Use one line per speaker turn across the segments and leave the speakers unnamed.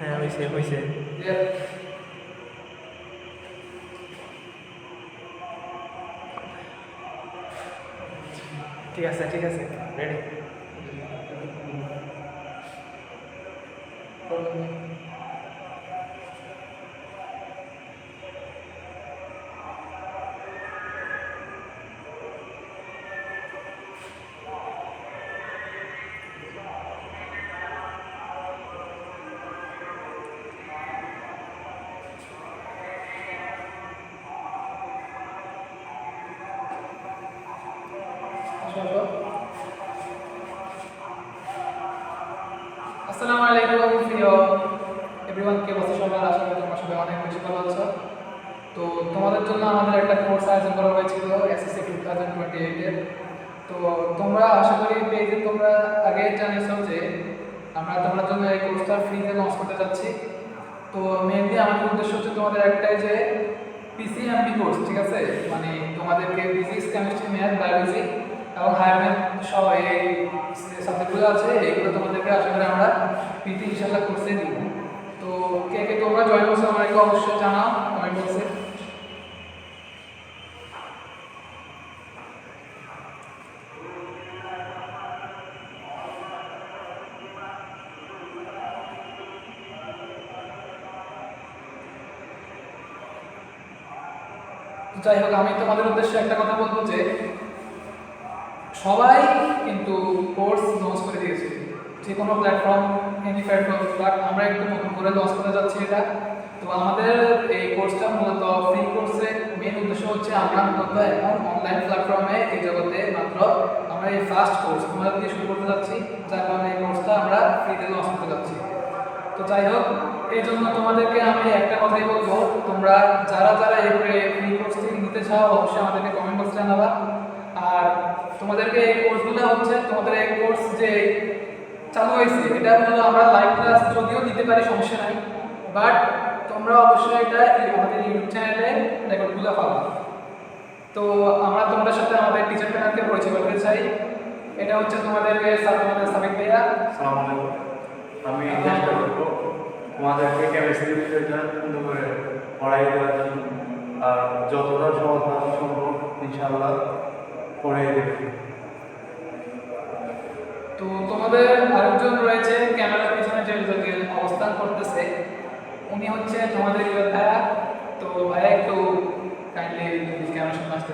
হ্যাঁ হয়েছে হয়েছে ঠিক আছে ঠিক আছে রেডি
আমাদের একটা কোর্স আয়োজন করা হয়েছিল এসএসসি টু থাউজেন্ড টোয়েন্টি এইটের তো তোমরা আশা করি পেজে তোমরা আগে জানিয়েছো যে আমরা তোমাদের জন্য এই কোর্সটা ফ্রিতে লঞ্চ করতে যাচ্ছি। তো মেনলি আমাদের উদ্দেশ্য হচ্ছে তোমাদের একটাই যে পিসিএমবি কোর্স ঠিক আছে? মানে তোমাদেরকে ফিজিক্স কেমিস্ট্রি ম্যাথ বায়োলজি এবং হায়ার ম্যাথ সব এই সাবজেক্টগুলো আছে, এইগুলো তোমাদেরকে আশা করি আমরা পিটি ইনশাল্লাহ কোর্সে দিব। তো কে কে তোমরা জয়েন করছ আমাকে অবশ্যই জানাও। যাই হোক, আমি তোমাদের উদ্দেশ্যে একটা কথা বলব যে সবাই কিন্তু কোর্স লঞ্চ করে দিয়েছে। যে কোনো প্ল্যাটফর্ম এনি প্ল্যাটফর্ম আমরা একটু নতুন করে লঞ্চ করতে যাচ্ছি এটা। তো আমাদের এই কোর্সটা মূলত ফ্রি কোর্সে মেন উদ্দেশ্য হচ্ছে আমরা মূলত এখন অনলাইন প্ল্যাটফর্মে এই জগতে মাত্র আমরা এই ফার্স্ট কোর্স তোমাদের দিয়ে শুরু করতে যাচ্ছি। যার কারণে এই কোর্সটা আমরা ফ্রিতে লঞ্চ করতে যাচ্ছি। তো যাই হোক, এই জন্য তোমাদেরকে আমি একটা কথাই বলব। তোমরা যারা যারা এই ফ্রি কোর্সটি নিতে চাও, অবশ্যই আমাদেরকে কমেন্ট বক্সে জানাবা। আর তোমাদেরকে এই কোর্সগুলো হচ্ছে তোমাদের এই কোর্স যে চালু হয়েছে, এটা হলো আমরা লাইভ ক্লাস যদিও দিতে পারি, সমস্যা নাই। বাট তোমরা অবশ্যই এটা আমাদের ইউটিউব চ্যানেলে রেকর্ডগুলো পাবা তো আমরা তোমাদের সাথে আমাদের টিচার প্যানেলকে পরিচয় করতে চাই। এটা হচ্ছে তোমাদের সাবিক ভাইয়া।
আসসালামু আলাইকুম। আমি চেষ্টা করব তোমাদেরকে কেমিস্ট্রি বিষয়টা সুন্দর করে পড়াই দেওয়ার জন্য। আর যতটা সহজভাবে সম্ভব ইনশাআল্লাহ পড়িয়ে দেবে।
তো তোমাদের আরেকজন রয়েছে, ক্যামেরার পিছনে যে অবস্থান করতেছে, উনি হচ্ছে তোমাদের ভাইয়া তো ভাইয়া, একটু কাইন্ডলি ক্যামেরার সামনে আসতে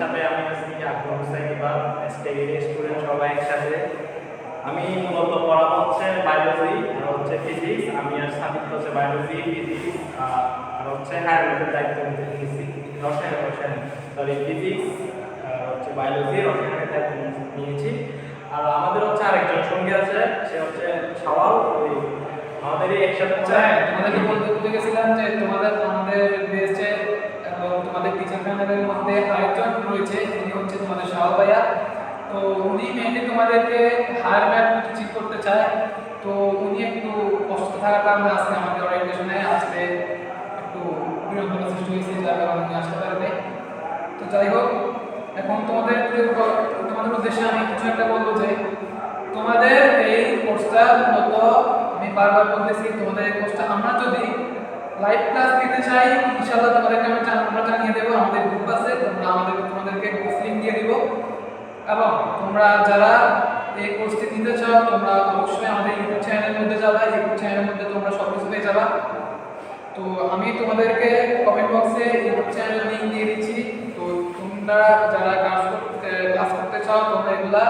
সাথে আমি আকবর হোসেন ইবাদ এসটিএর স্টুডেন্ট সবাই একসাথে। আমি মূলত পড়াবো হচ্ছে বায়োলজি আর হচ্ছে ফিজিক্স আমি আর সাবিত হচ্ছে বায়োলজি ফিজিক্স আর হচ্ছে হায়ার ম্যাথের দায়িত্ব নিয়েছি রসায়ন রসায়ন সরি ফিজিক্স আর হচ্ছে বায়োলজি রসায়নের দায়িত্ব নিয়েছি। আর আমাদের হচ্ছে আরেকজন সঙ্গী আছে, সে হচ্ছে সাওয়াল। ওই আমাদেরই একসাথে হচ্ছে
তোমাদেরকে বলতে ভুলে গেছিলাম যে তোমাদের আমাদের বেস্টে এবং তোমাদের টিচার প্যানেলের মধ্যে আরেকজন রয়েছে, উনি হচ্ছে তোমাদের শাহ ভাইয়া। তো উনি মেনলি তোমাদেরকে হায়ার ম্যাথ টিচিং করতে চায়। তো উনি একটু কষ্ট থাকার কারণে আজকে আমাদের অরিয়েন্টেশনে আসতে একটু বিড়ম্বনা সৃষ্টি হয়েছে যার কারণে আসতে পারবে। তো যাই হোক, এখন তোমাদের তোমাদের উদ্দেশ্যে আমি কিছু একটা বলব যে, তোমাদের এই কোর্সটা মূলত আমি বারবার বলতেছি, তোমাদের এই কোর্সটা আমরা যদি লাইভ ক্লাস দিতে চাই, ইনশাআল্লাহ তোমাদেরকে আমি আমরা জানিয়ে দেবো, আমাদের গ্রুপ আছে, তোমরা আমাদের তোমাদেরকে গ্রুপ লিঙ্ক দিয়ে দিব। এবং তোমরা যারা এই কোর্সটি নিতে চাও, তোমরা অবশ্যই আমাদের ইউটিউব চ্যানেলের মধ্যে যাবা ইউটিউব চ্যানেলের মধ্যে তোমরা সব কিছু পেয়ে যাবা। তো আমি তোমাদেরকে কমেন্ট বক্সে ইউটিউব চ্যানেল লিঙ্ক দিয়ে দিচ্ছি। তো তোমরা যারা ক্লাস করতে ক্লাস করতে চাও, তোমরা এগুলা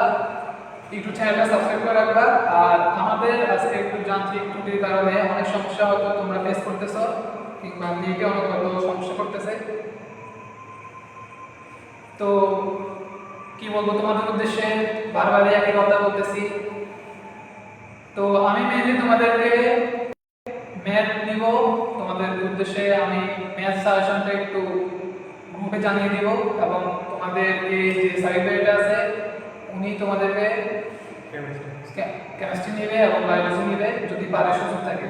ইউটিউব চ্যানেলটা সাবস্ক্রাইব করে রাখবা। আর আমাদের আজকে একটু যান্ত্রিক ত্রুটির কারণে অনেক সমস্যা হয়তো তোমরা ফেস করতেছো, কিংবা নেটে অনেক হয়তো সমস্যা করতেছে। তো কি বলব তোমাদের উদ্দেশ্যে? বারবার একই কথা বলতেছি। তো আমি মেনলি তোমাদেরকে ম্যাথ নিব। তোমাদের উদ্দেশ্যে আমি ম্যাথ সাজেশনটা একটু গ্রুপে জানিয়ে দিব এবং তোমাদের এই যে সাইড আছে উনি তোমাদেরকে
কেমিস্ট্রি
নেবে এবং বায়োলজি নেবে যদি পারে সুযোগ থাকে।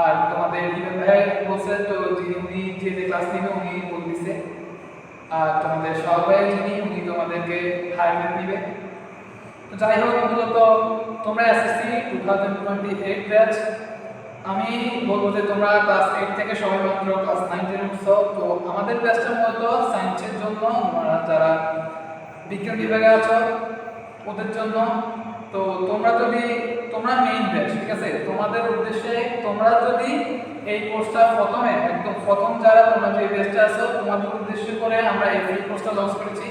আর তোমাদের ভাই বলছে তো উনি যে যে ক্লাস নেবে উনি বল দিছে। আর তোমাদের সবাই যিনি উনি তোমাদেরকে হায়ার নিবে। তো যাই হোক মূলত তোমরা SSC two thousand twenty eight batch আমি বলব যে তোমরা ক্লাস এইট থেকে সবাই মাত্র ক্লাস নাইন টেন উঠছো তো আমাদের ব্যাচটা মূলত সায়েন্সের জন্য। যারা বিজ্ঞান বিভাগে আছো ওদের জন্য। তো তোমরা যদি, তোমরা মেইন ব্যাচ ঠিক আছে? তোমাদের উদ্দেশ্যে তোমরা যদি এই কোর্সটা প্রথমে, একদম প্রথম যারা তোমরা যে ব্যাচটা আছো, তোমাদের উদ্দেশ্য করে আমরা এই ফ্রি কোর্সটা লঞ্চ করেছি।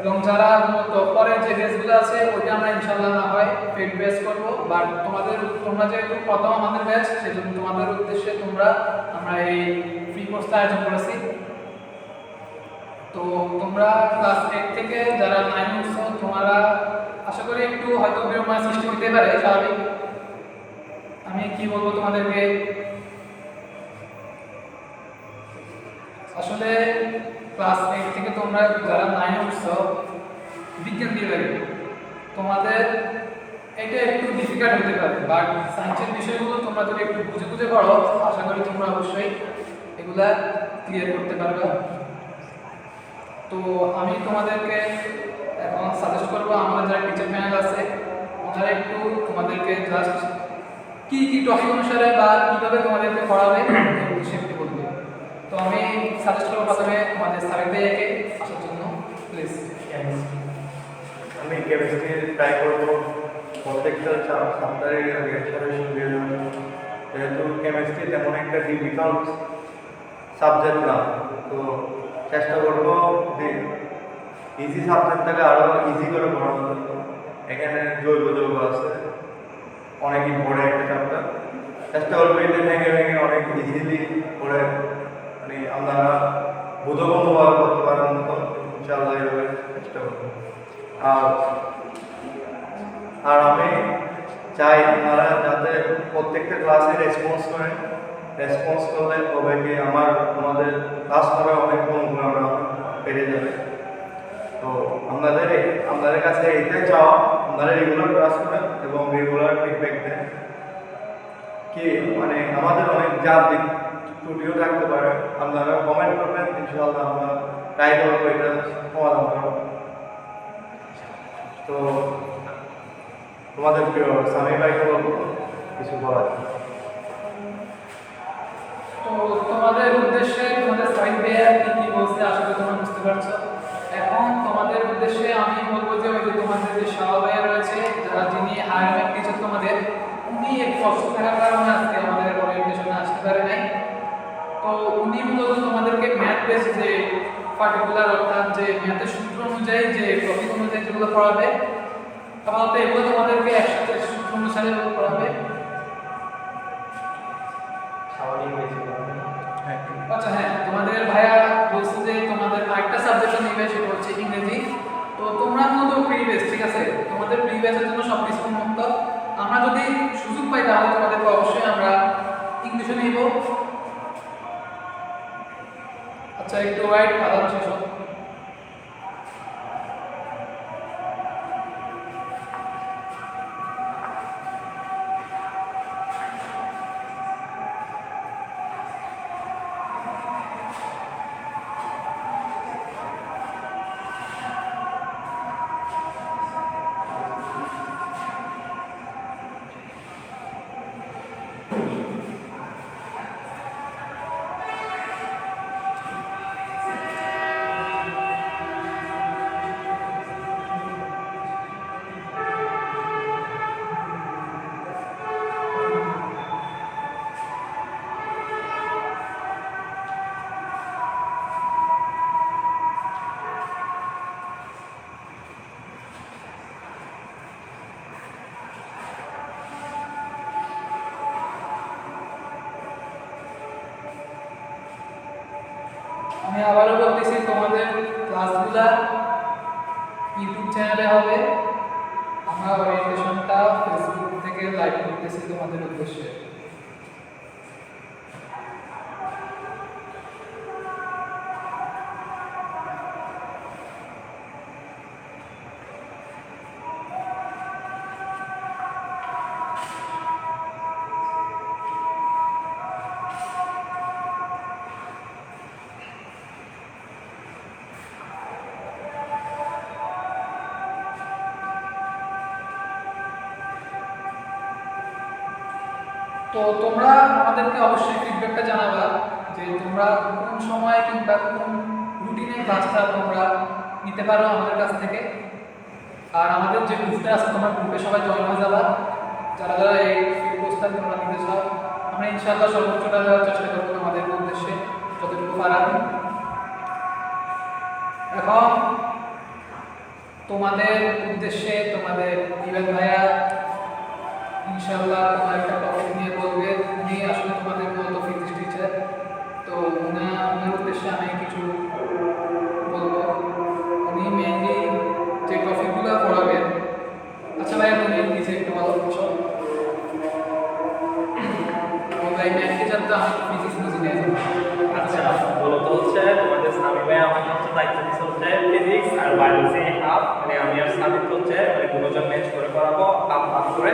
এবং যারা মূলত পরের যে ব্যাচগুলো আছে, ওইটা আমরা ইনশাল্লাহ না হয় পেড ব্যাচ করব। বাট তোমাদের, তোমরা যেহেতু প্রথম আমাদের ব্যাচ সেজন্য তোমাদের উদ্দেশ্যে তোমরা আমরা এই ফ্রি কোর্সটা আয়োজন করেছি। তো তোমরা ক্লাস এইট থেকে যারা নাইন উঠছো, তোমরা আশা করি একটু হয়তো বিড়ম্বনা সৃষ্টি হতে পারে, স্বাভাবিক। আমি কি বলব তোমাদেরকে? আসলে ক্লাস এইট থেকে তোমরা যারা নাইন উঠছো, বিজ্ঞান বিভাগে, তোমাদের এটা একটু ডিফিকাল্ট হতে পারে বাট সায়েন্সের বিষয়গুলো তোমরা যদি একটু বুঝে বুঝে পড়ো, আশা করি তোমরা অবশ্যই এগুলা ক্লিয়ার করতে পারবে। তো আমি তোমাদেরকে এখন সাজেস্ট করব, আমাদের যারা টিচার প্যানেল আছে, ওনারা একটু তোমাদেরকে জাস্ট কি কি টপিক অনুসারে বা কীভাবে তোমাদেরকে পড়াবে সেটি বলবে। তো আমি সাজেস্ট করব প্রথমে তোমাদের সাবেক ভাইয়াকে, আসার জন্য প্লিজ
আমি কেমিস্ট্রি ট্রাই করব। প্রত্যেকটা সপ্তাহে লেকচারের সঙ্গে যেহেতু কেমিস্ট্রি তেমন একটা ডিফিকাল্ট সাবজেক্ট না, তো চেষ্টা করব, যে ইজি সাবজেক্ট থেকে আরও ইজি করে পড়ানো এখানে জৈব যৌগ আছে, অনেক ইম্পর্টেন্ট একটা চ্যাপ্টার চেষ্টা করব এটা ভেঙে ভেঙে অনেক ইজিলি পড়ে মানে আপনারা বোধগম্যভাবে করতে পারেন মতো, ইনশাআল্লাহ এইভাবে চেষ্টা করব। আর আর আমি চাই আপনারা যাতে প্রত্যেকটা ক্লাসে রেসপন্স করেন রেসপন্স করলে তবে কি আমার, আমাদের ক্লাস করে অনেক বন্ধু আমরা পেরে যাবে। তো আপনাদের আপনাদের কাছে এইটাই চাওয়া আপনারা রেগুলার ক্লাস করেন এবং রেগুলার ফিডব্যাক দেন কি মানে আমাদের অনেক যা দিক ত্রুটিও থাকতে পারে, আপনারা কমেন্ট করবেন, ইনশাআল্লাহ আমরা ট্রাই করব এটা সমাধান করার তো তোমাদের প্রিয় স্বামী ভাইকে বলব, কিছু বলার
তো তোমাদের উদ্দেশ্যে তোমাদের সাইড ভাইয়া কি বলছে আশা তোমরা বুঝতে পারছ? এখন তোমাদের উদ্দেশ্যে আমি বলব যে ওই যে তোমাদের যে শাহ রয়েছে, যারা যিনি হায়ার টিচার তোমাদের, উনি একটু অসুস্থ থাকার কারণে আজকে আমাদের ওরিয়েন্টেশনে আসতে পারে নাই। তো উনি মূলত তোমাদেরকে ম্যাথ বেস যে পার্টিকুলার অর্থাৎ যে ম্যাথের সূত্র অনুযায়ী যে টপিক অনুযায়ী যেগুলো পড়াবে আপাতত এগুলো তোমাদেরকে একসাথে সূত্র অনুসারে পড়াবে।
স্বাভাবিক হয়েছে
আচ্ছা হ্যাঁ তোমাদের ভাইয়া বলছে যে তোমাদের আরেকটা সাবজেক্ট নিবে, সেটা হচ্ছে ইংরেজি। তো তোমরা মূলত প্রি বেস ঠিক আছে? তোমাদের প্রি বেসের জন্য সব কিছু মুক্ত আমরা যদি সুযোগ পাই তাহলে তোমাদেরকে অবশ্যই আমরা ইংলিশে নিব। আচ্ছা একটু ওয়াইট আদান শেষ হোক। আমি আবারও বলতেছি, তোমাদের ক্লাসগুলা ইউটিউব চ্যানেলে হবে। আমার ওরিয়েন্টেশনটা ফেসবুক থেকে লাইভ করতেছি তোমাদের উদ্দেশ্যে। তো তোমরা আমাদেরকে অবশ্যই ফিডব্যাকটা জানাবা যে তোমরা কোন সময় কিংবা কোন রুটিনে ক্লাসটা তোমরা নিতে পারো আমাদের কাছ থেকে। আর আমাদের যে গ্রুপটা আছে, তোমরা গ্রুপে সবাই জয়েন হয়ে যাবা। যারা যারা এই কোর্সটা তোমরা নিতে চাও, আমরা ইনশাআল্লাহ সর্বোচ্চটা দেওয়ার চেষ্টা করব আমাদের উদ্দেশ্যে, যতটুকু পারা। এখন তোমাদের উদ্দেশ্যে তোমাদের ইভেন ভাইয়া ইনশাআল্লাহ কোনো একটা টপিক নিয়ে বলবে। উনি আসলে তোমাদের মতো ফিজিক্স টিচার তো উনি ওনার উদ্দেশ্যে আমি কিছু বলব। উনি মেনলি যে টপিকগুলো পড়াবেন। আচ্ছা ভাইয়া, তুমি নিজে একটু ভালো বলছো ভাই ম্যাথ টিচার তো আমি ফিজিক্স বুঝি
আচ্ছা মূলত হচ্ছে, তোমাদের স্বামী ভাই আমাকে হচ্ছে ফিজিক্স আর বায়োলজি মানে আমি আর সাবিত হচ্ছে মানে দুজন ম্যাচ করে করাবো হাফ হাফ করে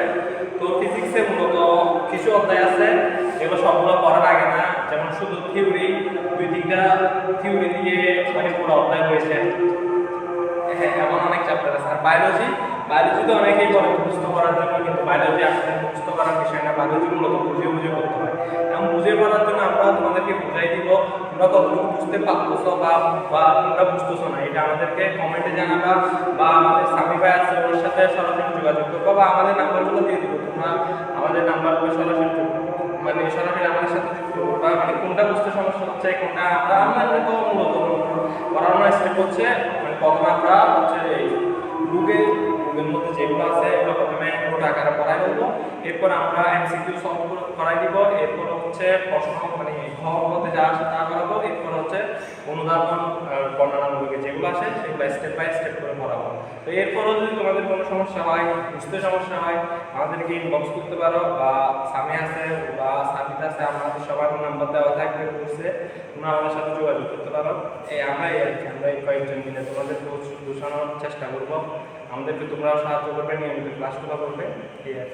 তো ফিজিক্সে মূলত কিছু অধ্যায় আছে যেগুলো সবগুলো পড়ার আগে না, যেমন শুধু থিওরি দুই তিনটা থিওরি দিয়ে মানে পুরো অধ্যায় হয়েছে। হ্যাঁ এমন অনেক চ্যাপ্টার আছে। আর বায়োলজি বায়োলজি তো অনেকেই বলে, মুখস্থ করার জন্য, কিন্তু বায়োলজি আসলে মুখস্থ করার বিষয় না বায়োলজি মূলত বুঝে বুঝে করতে হয়। এবং বুঝে পড়ার জন্য আমরা তোমাদেরকে বুঝাই দিব, তোমরা কতটুকু বুঝতে পারতেছো বা বা তোমরা বুঝতেছো না। এটা আমাদেরকে কমেন্টে জানাবা, বা আমাদের স্বামী ভাই আছে, ওর সাথে সরাসরি যোগাযোগ করব, বা আমাদের নাম্বারগুলো দিয়ে দিব। তোমরা আমাদের নাম্বারগুলো সরাসরি যোগ- মানে সরাসরি আমাদের সাথে যুক্ত করবা মানে কোনটা বুঝতে সমস্যা হচ্ছে কোনটা আমরা আমরা তো মূলত পড়ানোর স্টেপ হচ্ছে মানে প্রথমে আমরা হচ্ছে এই বুকে মধ্যে যেগুলো আছে, এগুলো প্রথমে নোট আকারে পড়াই দেবো এরপর আমরা এমসিকিউ সলভ করাই দিব। এরপর হচ্ছে প্রশ্ন মানে ঘর মধ্যে যা আসে তা করাবো। এরপর হচ্ছে অনুদান বর্ণনামূলক যেগুলো আসে সেগুলো স্টেপ বাই স্টেপ করে পড়াবো। তো এরপরও যদি তোমাদের কোনো সমস্যা হয়, বুঝতে সমস্যা হয়, আমাদেরকে ইনবক্স করতে পারো বা স্বামী আছে বা সাবিত আছে আমাদের সবার নাম্বার দেওয়া থাকবে কোর্সে তোমরা আমাদের সাথে যোগাযোগ করতে পারো। এই আমরা এই আর কি আমরা এই কয়েকজন মিলে তোমাদের কোর্স বোঝানোর চেষ্টা করব। আমাদেরকে তোমরা সাহায্য করবে, নিয়মিত ক্লাসগুলো করবে, এই আর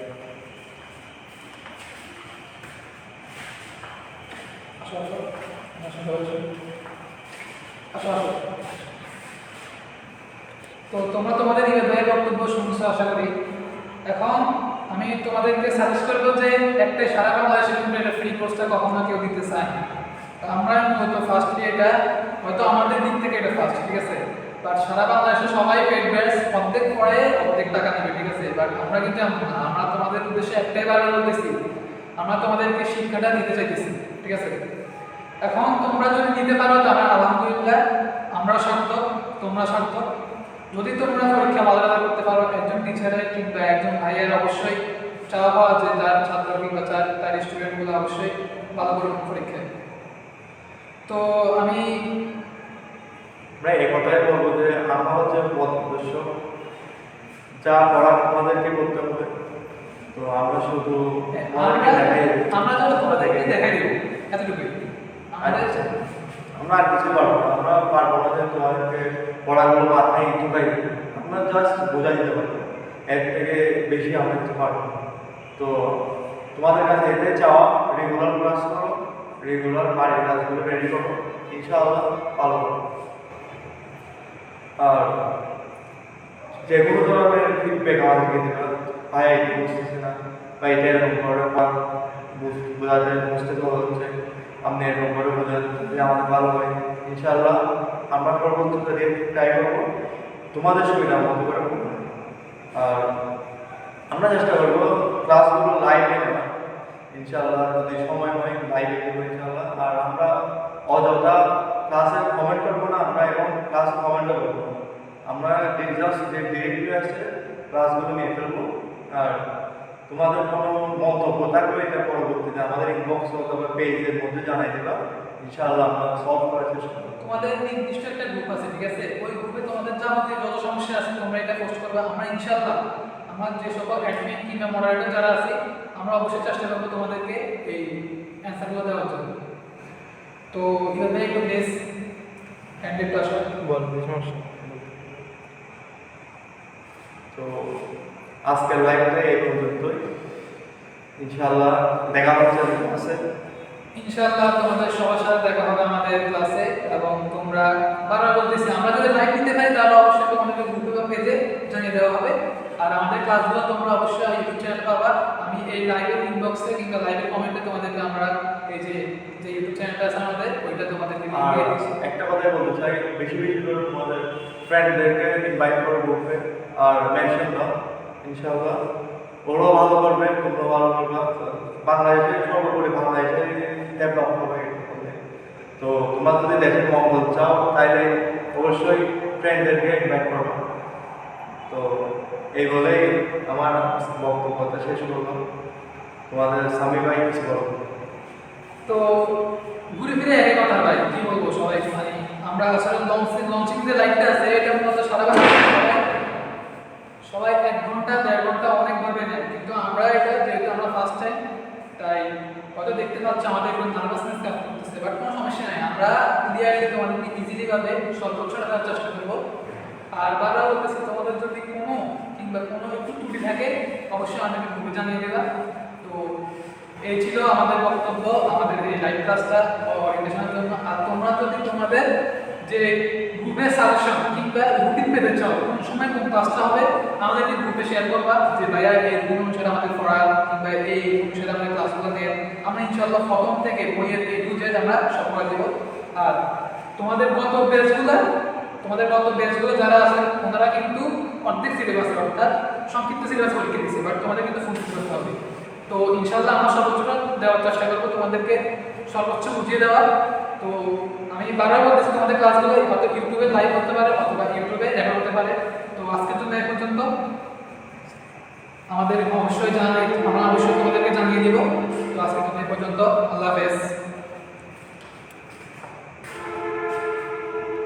তো তোমরা তোমাদের ইভেন ভাইয়ের বক্তব্য শুনছো আশা করি। এখন আমি তোমাদেরকে সাজেস্ট করব যে একটা সারা বাংলাদেশে কিন্তু এটা ফ্রি কোর্সটা কখনো কেউ দিতে চায়। তো আমরা হয়তো ফার্স্টলি এটা, হয়তো আমাদের দিক থেকে এটা ফার্স্ট ঠিক আছে বাট সারা বাংলাদেশে সবাই পেড ব্যাচ অর্ধেক পড়ে অর্ধেক টাকা নেবে, ঠিক আছে বাট আমরা কিন্তু। আমরা তোমাদের উদ্দেশ্যে একটাই বার বলতেছি, আমরা তোমাদেরকে শিক্ষাটা দিতে চাইতেছি, ঠিক আছে এখন তোমরা যদি নিতে পারো তাহলে আলহামদুলিল্লাহ, আমরা শর্ত তোমরা শর্ত যদি তোমরা পরীক্ষা ভালো করতে পারো একজন টিচারের কিংবা একজন ভাইয়ের অবশ্যই চাওয়া পাওয়া যে তার ছাত্র কিংবা তার তার স্টুডেন্টগুলো অবশ্যই ভালো করবে পরীক্ষায় তো আমি
এই কথাই বলব যে আমরা হচ্ছে পথ উদ্দেশ্য যা পড়া আমাদেরকে করতে হবে তো আমরা শুধু
আমরা
দেখাই দিই।
আমরা তো দেখাই দেবো এতটুকুই আমাদের
আচ্ছা। আমরা আর কিছু পারব না। আমরা পারব না যে তোমাদেরকে পড়াগুলো মাথায় ঢুকাই দিই আমরা জাস্ট বোঝা দিতে পারব। এর থেকে বেশি আমরা কিছু পারব তো তোমাদের কাছে এটাই চাওয়া রেগুলার ক্লাস করো রেগুলার বাড়ির কাজগুলো রেডি করো, ইনশাআল্লাহ ভালো করো আর যে কোনো ধরনের ফিডব্যাক আমাদেরকে দিতে হবে ভাই, এটি বুঝতেছে না। বা এটা এরকম করে বুঝতে তো হচ্ছে। আপনি এরকম করে বোঝান যে আমাদের ভালো হয় ইনশাআল্লাহ আমরা পরবর্তীতে ট্রাই করব। তোমাদের সুবিধা মতো করে আর আমরা চেষ্টা করব ক্লাসগুলো লাইভে নেওয়া ইনশাআল্লাহ যদি সময় হয় লাইভে দেবো ইনশাআল্লাহ। আর আমরা অযথা ক্লাসে কমেন্ট করব না, আমরা এবং ক্লাস কমেন্টও করব। আমরা জাস্ট যে ডিরেক্টলি আসছে ক্লাসগুলো নিয়ে ফেলব। আর তোমাদের কোনো মন্তব্য থাকলে এটা পরবর্তীতে আমাদের ইনবক্স অথবা পেজের মধ্যে জানাই দেবা। ইনশাআল্লাহ আমরা সলভ করার চেষ্টা করব।
তোমাদের নির্দিষ্ট একটা গ্রুপ আছে ঠিক আছে? ওই গ্রুপে তোমাদের যাবতীয় যত সমস্যা আছে তোমরা এটা পোস্ট করবে। আমরা ইনশাআল্লাহ আমার যে সকল অ্যাডমিন কিংবা মডারেটর যারা আছে আমরা অবশ্যই চেষ্টা করব তোমাদেরকে এই অ্যান্সারগুলো দেওয়ার জন্য। তো ভাই একটু বেশ ক্যান্ডিডেট আসো।
বল সমস্যা?
তো আজকের লাইভটা এই পর্যন্তই। ইনশাআল্লাহ দেখা হচ্ছে আছে
ইনশাআল্লাহ তোমাদের সবার সাথে দেখা হবে আমাদের ক্লাসে এবং তোমরা বারবার বলতেছি আমরা যদি লাইভ নিতে পারি তাহলে অবশ্যই তোমাদেরকে গ্রুপে বা পেজে জানিয়ে দেওয়া হবে। আর আমাদের ক্লাসগুলো তোমরা অবশ্যই ইউটিউব চ্যানেল পাবা। আমি এই লাইভের ইনবক্সে কিংবা লাইভের কমেন্টে তোমাদেরকে আমরা এই যে যে ইউটিউব চ্যানেলটা আছে আমাদের ওইটা তোমাদেরকে দিয়ে দিচ্ছি।
একটা কথাই বলতে চাই বেশি বেশি করে তোমাদের ফ্রেন্ডদেরকে ইনভাইট করে বলবে আর মেনশন দাও ইনশাআল্লাহ। ওরাও ভালো করবে তোমরাও ভালো করবে বাংলাদেশে সর্বোপরি বাংলাদেশে ডেভেলপ হবে তো তোমরা যদি দেশের মঙ্গল চাও তাইলে অবশ্যই ফ্রেন্ডদেরকে ইনভাইট করবে তো এই বলেই আমার বক্তব্যটা শেষ করলাম তোমাদের স্বামী ভাই কিছু বলো
তো ঘুরে ফিরে একই কথা ভাই কি বলব সবাই মানে আমরা আসলে লঞ্চিং লঞ্চিং যে লাইনটা আছে এটা মূলত সারা সবাই এক ঘণ্টা, দেড় ঘণ্টা অনেকভাবে নেয় কিন্তু আমরা এটা, যেহেতু আমরা ফার্স্ট টাইম তাই হয়তো দেখতে পাচ্ছি আমাদের একটু নার্ভাসনেস কাজ করতেছে বাট কোনো সমস্যা নাই। আমরা ক্লিয়ারলি তোমাদেরকে ইজিলি ভাবে সর্বোচ্চটা দেওয়ার চেষ্টা করব। আর বারবার বলতেছি, তোমাদের যদি কোনো কিংবা কোনো একটু ত্রুটি থাকে, অবশ্যই আমাদেরকে গ্রুপে জানিয়ে দেবা। তো এই ছিল আমাদের বক্তব্য, আমাদের এই লাইভ ক্লাসটা ওরিয়েন্টেশনের জন্য। আর তোমরা যদি তোমাদের যে গ্রুপের সাজেশন কিংবা রুটিন পেতে চাও কোন সময় কোন ক্লাসটা হবে, আমাদেরকে গ্রুপে শেয়ার করবা যে, ভাইয়া, এই দিন অনুসারে আমাদের পড়া, কিংবা এই অনুসারে আমাদের ক্লাসগুলো নেন আমরা ইনশাআল্লাহ প্রথম থেকে বইয়ের এই টু আমরা করে দেবো। আর তোমাদের গত ব্যাচগুলো তোমাদের গত ব্যাচগুলো যারা আছে ওনারা কিন্তু অর্ধেক সিলেবাস অর্থাৎ সংক্ষিপ্ত সিলেবাস পরীক্ষা দিচ্ছে বাট তোমাদের কিন্তু ফুল করতে হবে। তো ইনশাল্লাহ আমরা সর্বোচ্চটা দেওয়ার চেষ্টা করব তোমাদেরকে সর্বোচ্চ বুঝিয়ে দেওয়ার। তো আমি বারবার বলতেছি তোমাদের ক্লাসগুলো হয়তো ইউটিউবে লাইভ হতে পারে অথবা ইউটিউবে রেকর্ড হতে পারে। তো আজকের জন্য এ পর্যন্ত। আমাদের অবশ্যই জানাই, আমরা অবশ্যই তোমাদেরকে জানিয়ে দিব। তো আজকের জন্য এ পর্যন্ত। আল্লাহ হাফেজ।